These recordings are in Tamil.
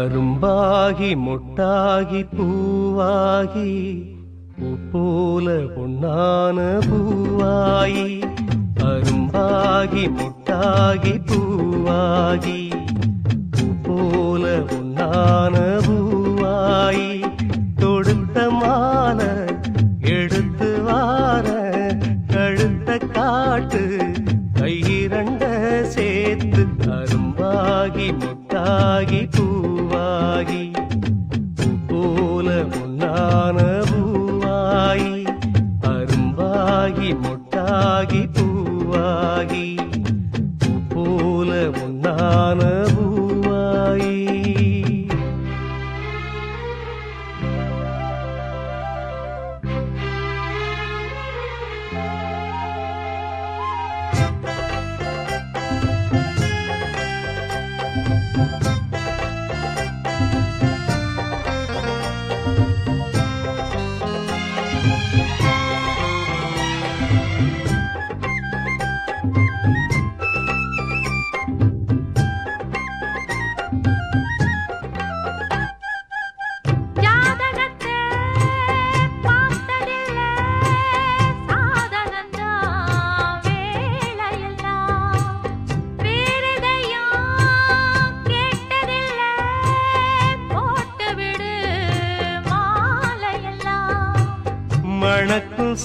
அரும்பாகி முட்டாகி பூவாகி பூ போல பொன்னான பூவாயி அரும்பாகி முட்டாகி பூவாகி பூ போல பொன்னான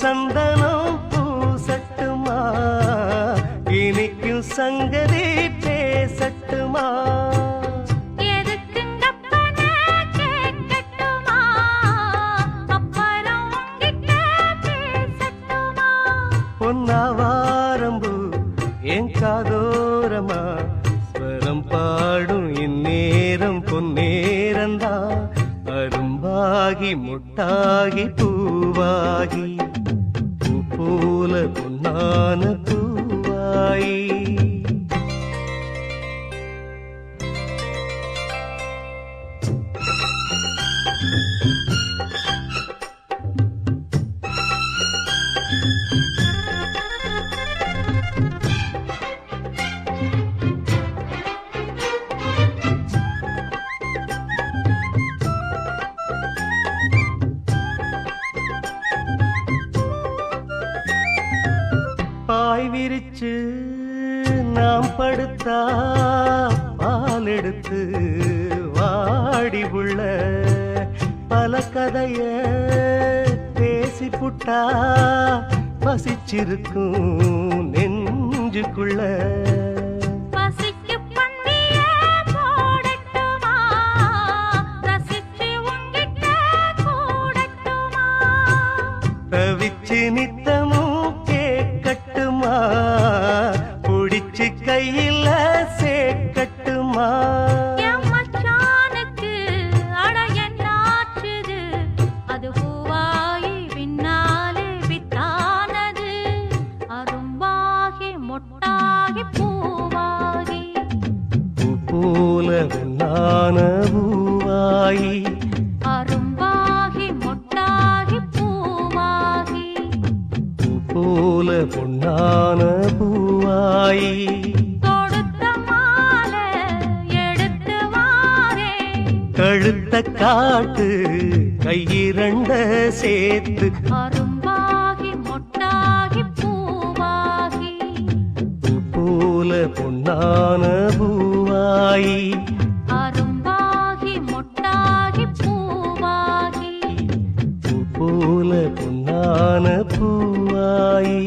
சந்தனம் பூசட்டுமா? இனிக்கும் சங்கதி பேசட்டுமா? பொன்னாவாரம்பு என் காதோரமா? ஸ்வரம் பாடும் இந்நேரம் பொன்னேரந்தா. அரும்பாகி முட்டாகி பூவாகி படுத்தா பால் எடுத்து வாடி உள்ள பல கதைய பேசி புட்டா பசிச்சிருக்கும் நெஞ்சுக்குள்ள. தவிச்சு நித்தமும் பொன்னான பூவாயி கழுத்த காட்டு கையிரண்ட சேர்த்து அரும்பாகி மொட்டாகி பூவாகி. போல பொன்னான பூவாயி அரும்பாகி மொட்டாகி பூவாகி. போல பொன்னான பூவாயி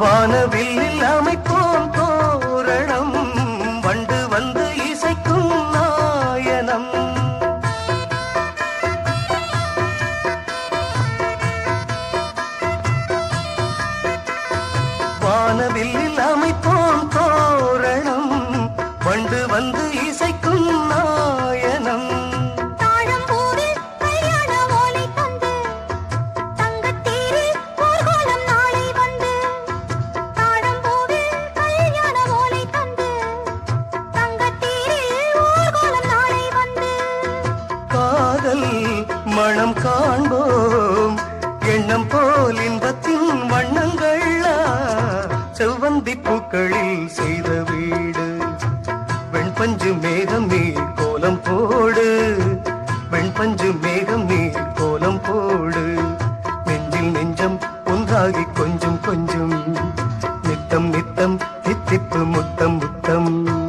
வானவில் அமைப்போம். முத்தம் முத்தம்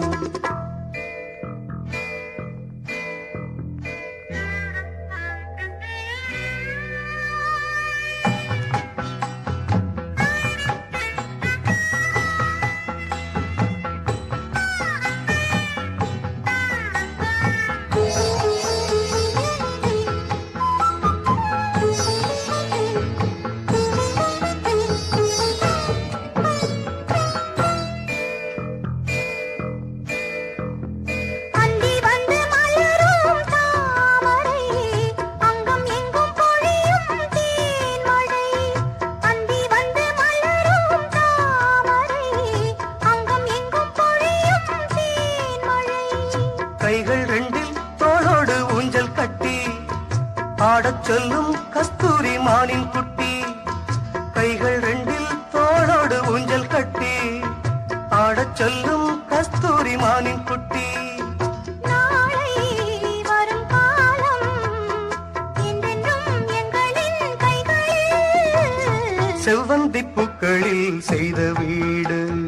செவ்வந்தி பூக்களில் செய்த வீடு.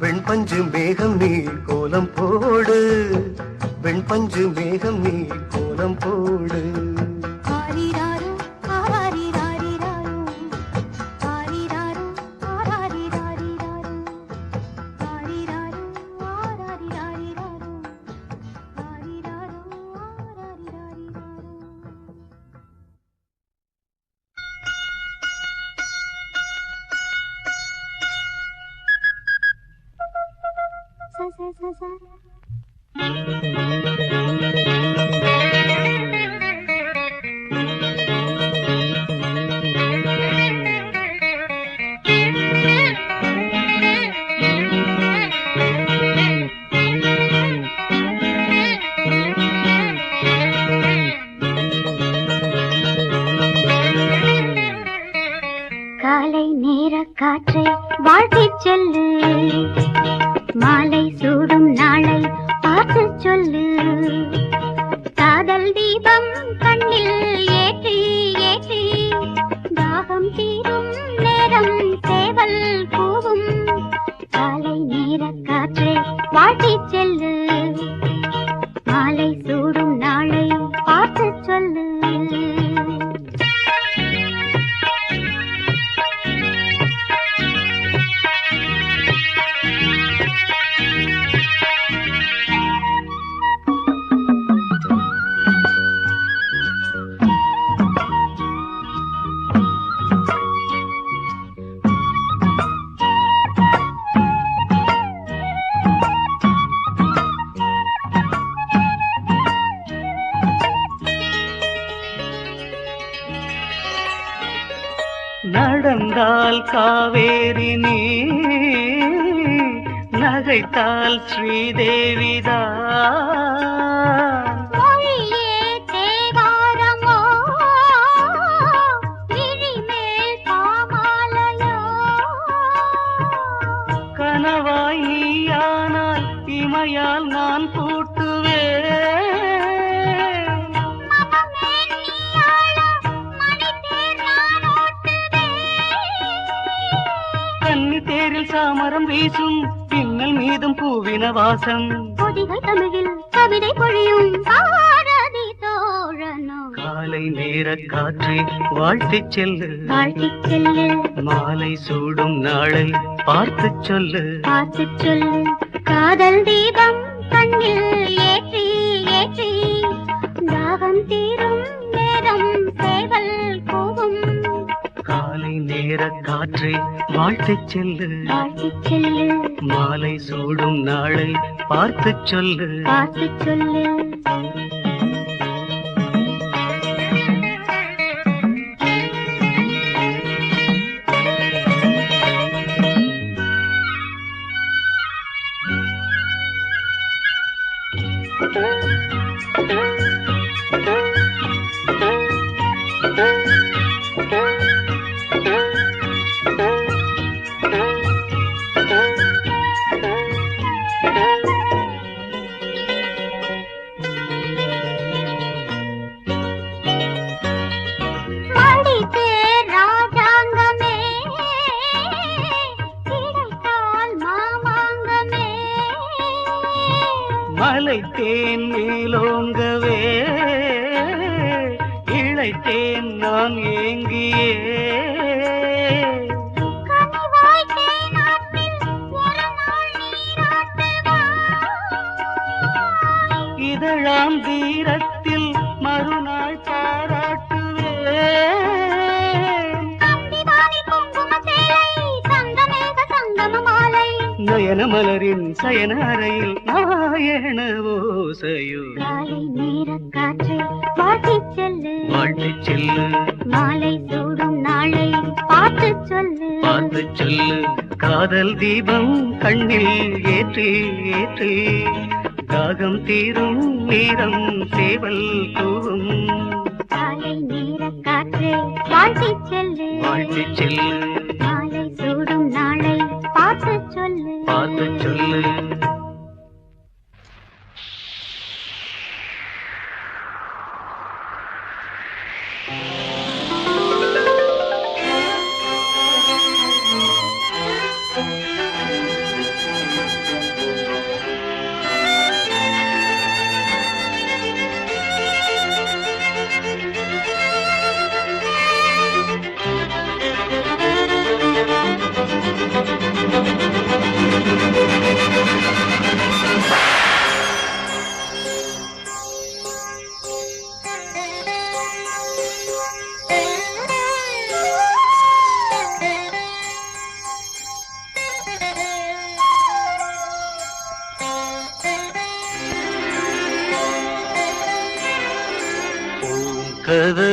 வெண்பஞ்சு மேகம் நீ கோலம் போடு. வெண்பஞ்சு மேகம் நீ கோலம் போடு. காலை நேர காற்றை வாழ்த்தி செல்லு. மாலை சூடும் நாளை பார்த்து சொல்லு. காதல் தீபம் கண்ணில் ஏற்றி ஏற்றி தாகம் தீரும் நேரம் சேவல் கூவும். காலை நேர காற்று வாழ்த்தி செல்லு. கைகள் தால் ஸ்ரீதேவி தேசம் பொதிகை தமிழில் கவிதை பொழியும். பாரதி தோழனும் காலை நேர காற்றே வாழ்த்தி செல்லு. வாழ்த்தி செல்லு. மாலை சூடும் நாளை பார்த்து சொல்லு. பார்த்து சொல்லு. காதல் தீபம் கண்ணில் ஏற்றி ஏற்றி. தாகம் தீரும் நேரம் சேவல் கூவும். காலை நேர காற்றே வாழ்த்து செல்லு. வாழ்த்து செல்லு. மாலை சூடும் நாளை பார்த்து சொல்லு. பார்த்து சொல்லு. மலை தேன் மேலோங்கவே இழைத்தேன் நான் ஏங்கியே. இதழாம் தீரத்தில் நயன மலரின் சயன அறையில் நாயன ஓசையோ வாழ்த்திச் செல்லு. வாழ்த்துச் செல்லு. மாலை சூடும் நாளை பார்த்துச் சொல்லு. பார்த்துச் சொல்லு. காதல் தீபம் கண்ணில் ஏற்றி ஏற்றி. தாகம் தீரும் நேரம் சேவல் கூவும் காலை நேரக் காற்றே வாழ்த்திச் செல்லு. வாழ்த்துச் செல்லு. பார்த்து சொல்லு.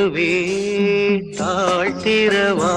பூங்கதவே தாழ்த்திரவா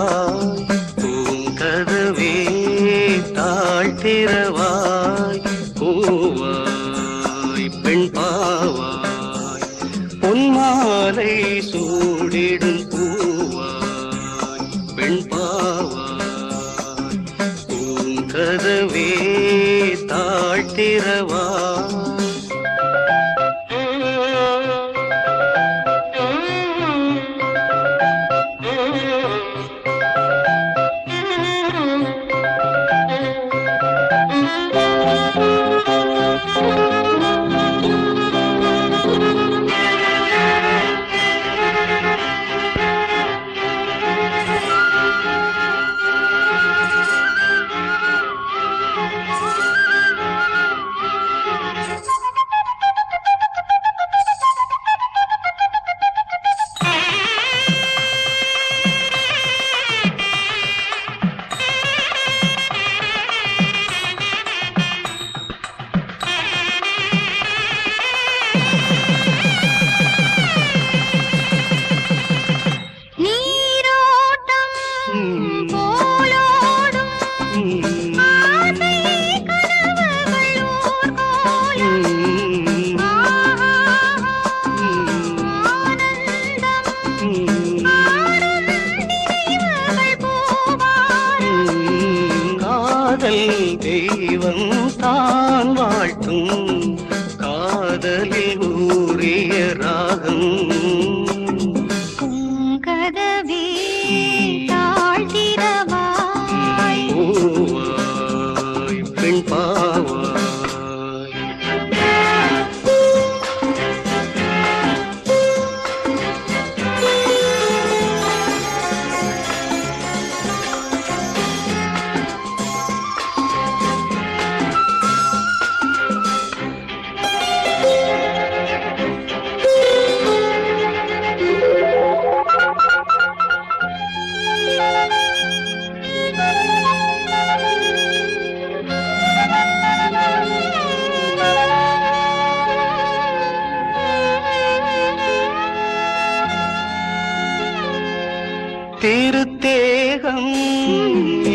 திருத்தேகம்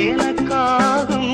எனக்காகும்